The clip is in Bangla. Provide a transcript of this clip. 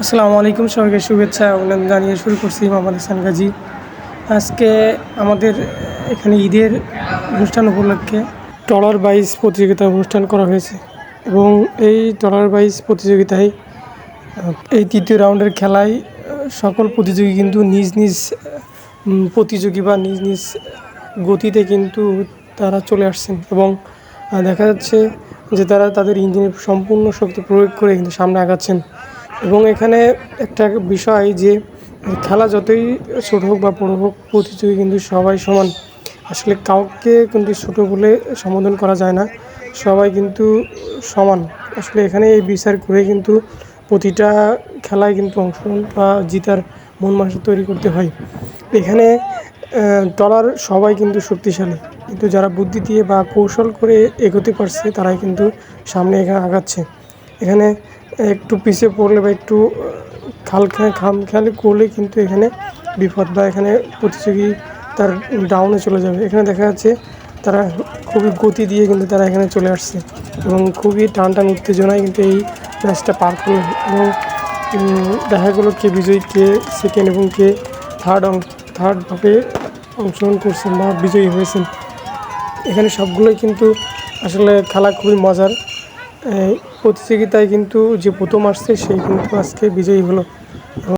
আসসালামু আলাইকুম সবাইকে শুভেচ্ছা অভিনন্দন জানিয়ে শুরু করছি মোহাম্মদ হাসান গাজী। আজকে আমাদের এখানে ঈদের অনুষ্ঠান উপলক্ষে টলার বাইস প্রতিযোগিতা অনুষ্ঠান করা হয়েছে এবং এই টলার বাইস প্রতিযোগিতায়, এই তৃতীয় রাউন্ডের খেলায় সকল প্রতিযোগী কিন্তু নিজ নিজ প্রতিযোগী বা নিজ নিজ গতিতে কিন্তু তারা চলে আসছেন এবং দেখা যাচ্ছে যে তারা তাদের ইঞ্জিনের সম্পূর্ণ শক্তি প্রয়োগ করে কিন্তু সামনে আগাচ্ছেন। এবং এখানে একটা বিষয় যে খেলা যতই ছোট হোক বা বড় হোক, প্রতিযোগী কিন্তু সবাই সমান। আসলে কাউকে কিন্তু ছোট বলে সম্বোধন করা যায় না। সবাই কিন্তু সমান। আসলে এখানে এই বিচার করে কিন্তু প্রতিটা খেলায় কিন্তু অংশগ্রহণ বা জিতার মন মানসিক তৈরি করতে হয়। এখানে টলার সবাই কিন্তু শক্তিশালী। কিন্তু যারা বুদ্ধি দিয়ে বা কৌশল করে এগোতে পারছে, তারাই কিন্তু সামনে এখানে আগাচ্ছে। এখানে একটু পিছিয়ে পড়লে বা একটু আহ, খাল খা- খাম খেয়ালি করলে কিন্তু এখানে বিপদ বা এখানে প্রতিযোগী তার ডাউনে চলে যাবে। এখানে দেখা যাচ্ছে তারা খুবই গতি দিয়ে কিন্তু তারা এখানে চলে আসছে এবং খুবই টান টান উত্তেজনায় কিন্তু এই ম্যাচটা পার করল এবং দেখা গেলো কে বিজয়ী কে সেকেন্ড এবং কে থার্ড থার্ডভাবে অংশগ্রহণ করছেন বা বিজয়ী হয়েছেন। এখানে সবগুলোই কিন্তু আসলে খেলা খুবই মজার। প্রতিযোগিতায় কিন্তু যে প্রথম আসছে সেই কিন্তু আজকে বিজয়ী হলো।